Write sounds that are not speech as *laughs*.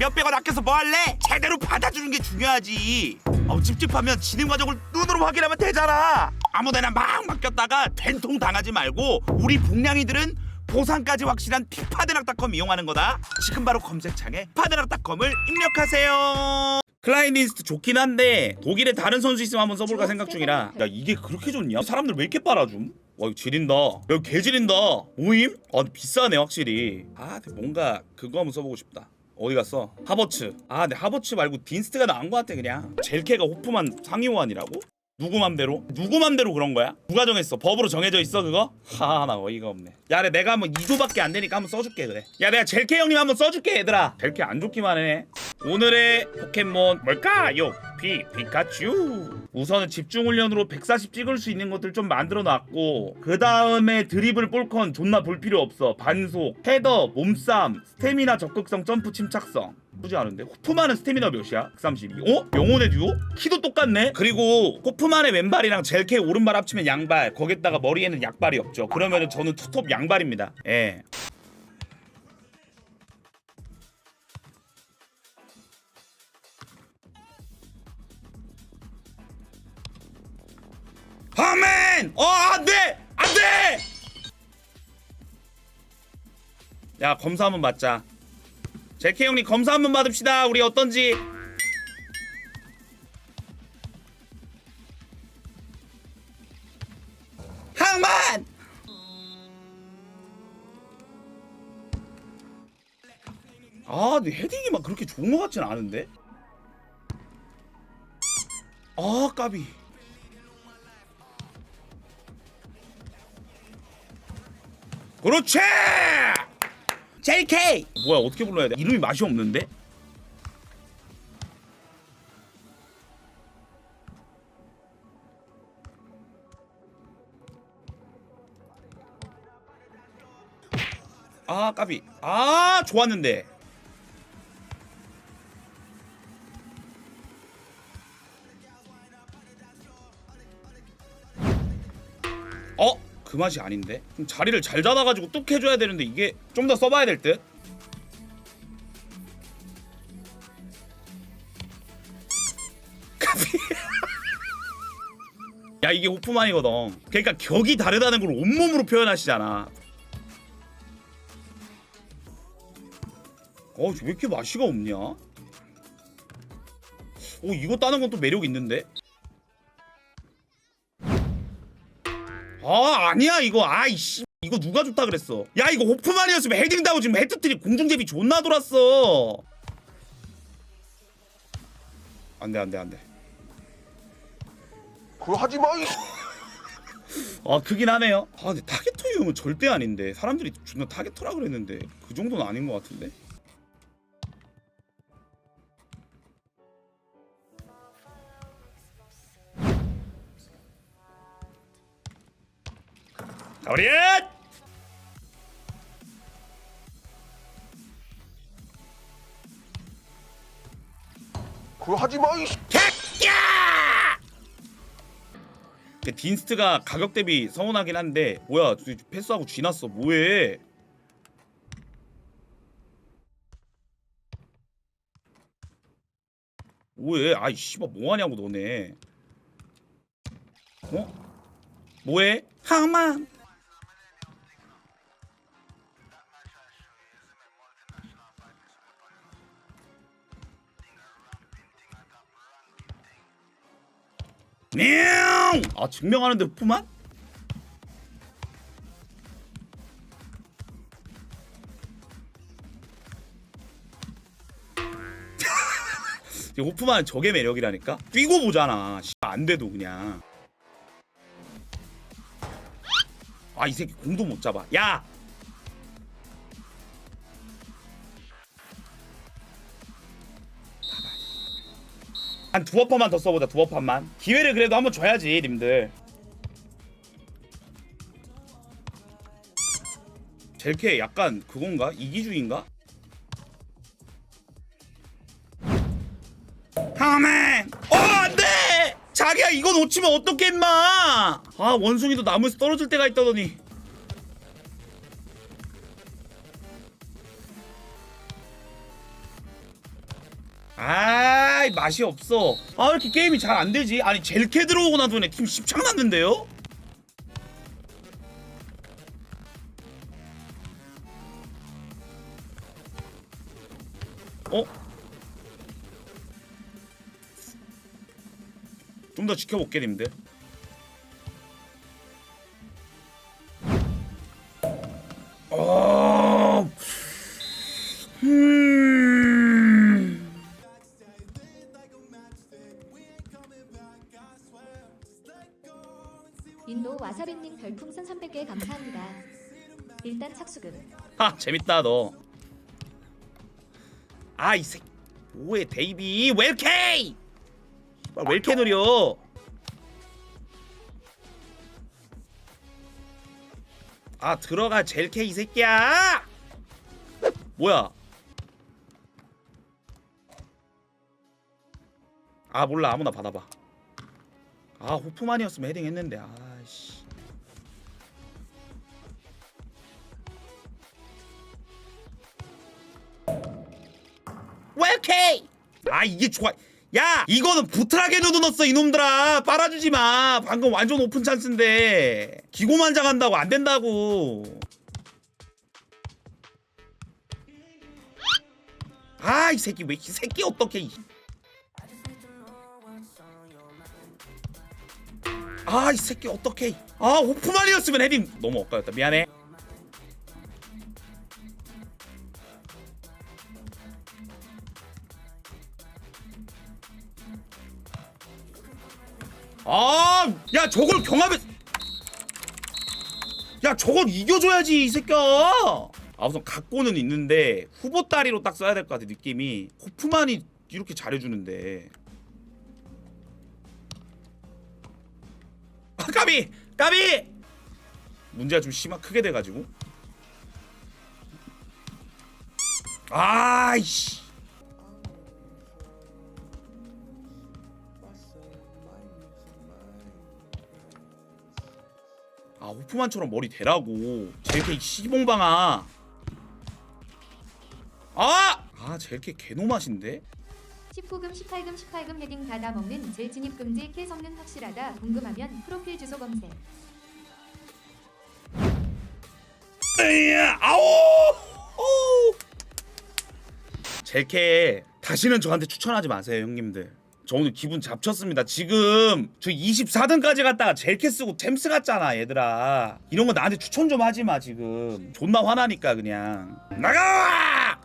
몇 백 원 아껴서 뭐 할래? 제대로 받아주는 게 중요하지. 어, 찝찝하면 진행 과정을 눈으로 확인하면 되잖아. 아무데나 막 맡겼다가 된통 당하지 말고 우리 복량이들은 보상까지 확실한 틱파드락닷컴 이용하는 거다. 지금 바로 검색창에 파드락닷컴을 입력하세요. 클라이니스트 좋긴 한데 독일에 다른 선수 있으면 한번 써볼까 생각 중이라. 야 이게 그렇게 좋냐? 사람들 왜 이렇게 빨아줌? 와 이거 지린다. 야 개 지린다. 모임? 아 비싸네 확실히. 아 뭔가 그거 한번 써보고 싶다 어디 갔어? 하버츠 아 근데 하버츠 말고 딘스트가 나은 것 같아 그냥 젤케가 호프만 상위 호환이라고? 누구 맘대로? 누구 맘대로 그런 거야? 누가 정했어? 법으로 정해져 있어 그거? 하나 어이가 없네 야 그래 내가 한번 2조밖에 안 되니까 한번 써줄게 그래 야 내가 젤케 형님 한번 써줄게 얘들아 젤케 안 좋기만 해 오늘의 포켓몬 뭘까요? 피 피카츄. 우선은 집중 훈련으로 140 찍을 수 있는 것들 좀 만들어 놨고 그 다음에 드리블 볼컨 존나 볼 필요 없어. 반속 헤더 몸싸움 스태미나 적극성 점프 침착성. 나쁘지 않은데? 호프만은 스태미나 몇이야? 132 어? 영혼의 듀오? 키도 똑같네? 그리고 호프만의 왼발이랑 젤케 오른발 합치면 양발. 거기다가 머리에는 약발이 없죠. 그러면은 저는 투톱 양발입니다. 예 아멘! 어, 안 돼! 안 돼! 야, 검사 한번 받자. 제케 형님 검사 한번 받읍시다. 우리 어떤지. 항만! 아, 근데 헤딩이 막 그렇게 좋은 것 같진 않은데? 아, 까비. 그렇지! JK! 뭐야 어떻게 불러야 돼? 이름이 맛이 없는데? 아 까비 아 좋았는데 어? 그 맛이 아닌데? 좀 자리를 잘 잡아가지고 뚝 해줘야 되는데 이게 좀 더 써봐야 될 듯? *laughs* 야 이게 호프만이거든 그러니까 격이 다르다는 걸 온몸으로 표현하시잖아 어왜 이렇게 맛이가 없냐? 어 이거 따는 건 또 매력 있는데? 아 아니야 이거. 아이씨. 이거 누가 좋다 그랬어? 야 이거 호프만이었으면 헤딩 다고 지금 헤드트리 공중제비 존나 돌았어. 안돼 안돼 안돼. 그거 하지 마. 이 아 크긴 하네요. 아 근데 타겟터 유형은 절대 아닌데. 사람들이 존나 타겟터라 그랬는데 그 정도는 아닌 것 같은데 가브리엣 그거 하지 마. 이 그 딘스트가 가격 대비 서운하긴 한데 뭐야 저 패스하고 쥐났어. 뭐해? 뭐해? 아이 씨발 뭐하냐고 너네. 어? 뭐해? 하만 아 증명하는데? 이 호프만 저게 매력이라니까? 뛰고 보잖아 씨, 안 돼도 그냥 아 이 새끼 공도 못 잡아 야! 한 두어 판만 더 써보자 두어 판만 기회를 그래도 한번 줘야지 님들 젤케 약간 그건가? 이기주의인가? 아멘! 어 안돼! 자기야 이거 놓치면 어떡해 임마! 아 원숭이도 나무에서 떨어질 때가 있다더니 아 맛이 없어. 아 왜 이렇게 게임이 잘 안 되지? 아니 젤케 들어오고 나서 내팀 십창 났는데요? 어? 좀 더 지켜볼게 님들 인도 와사비님 별풍선 300개 감사합니다. 일단 착수금. 하 재밌다 너. 아 이 새. 뭐해 데이비 왜 이렇게? 아, 느려? 아 들어가 젤케 이 새끼야. 뭐야? 아 몰라 아무나 받아봐. 아 호프만이었으면 헤딩 했는데 아 왜 이렇게? 아 이게 좋아. 야 이거는 부트라게 넣어놨어 이놈들아. 빨아주지 마. 방금 완전 오픈 찬스인데. 기고만장한다고 안 된다고. 아 이 새끼 왜 이 새끼 어떻게 아 이 새끼 어떻게 아 호프만이었으면 헤딩. 너무 엇갈렸다. 미안해 아, 야 저걸 경합에 야 저건 이겨줘야지 이 새끼야. 아 우선 갖고는 있는데 후보 따리로 딱 써야 될 것 같아 느낌이. 호프만이 이렇게 잘해주는데. 아 까비 까비. 문제가 좀 심하 크게 돼가지고. 아이씨. 아 호프만처럼 머리 대라고 젤케 이 시봉방아 아! 아 젤케 개노맛인데? 19금, 18금, 18금 헤딩 받아 먹는 제 진입 금지 캐 성능 확실하다. 궁금하면 프로필 주소 검색. 으야, 아오! 오! 젤케 다시는 저한테 추천하지 마세요 형님들 저 오늘 기분 잡쳤습니다. 지금 저 24등까지 갔다가 젤케 쓰고 템스 갔잖아 얘들아. 이런 거 나한테 추천 좀 하지 마 지금. 존나 화나니까 그냥. 나가!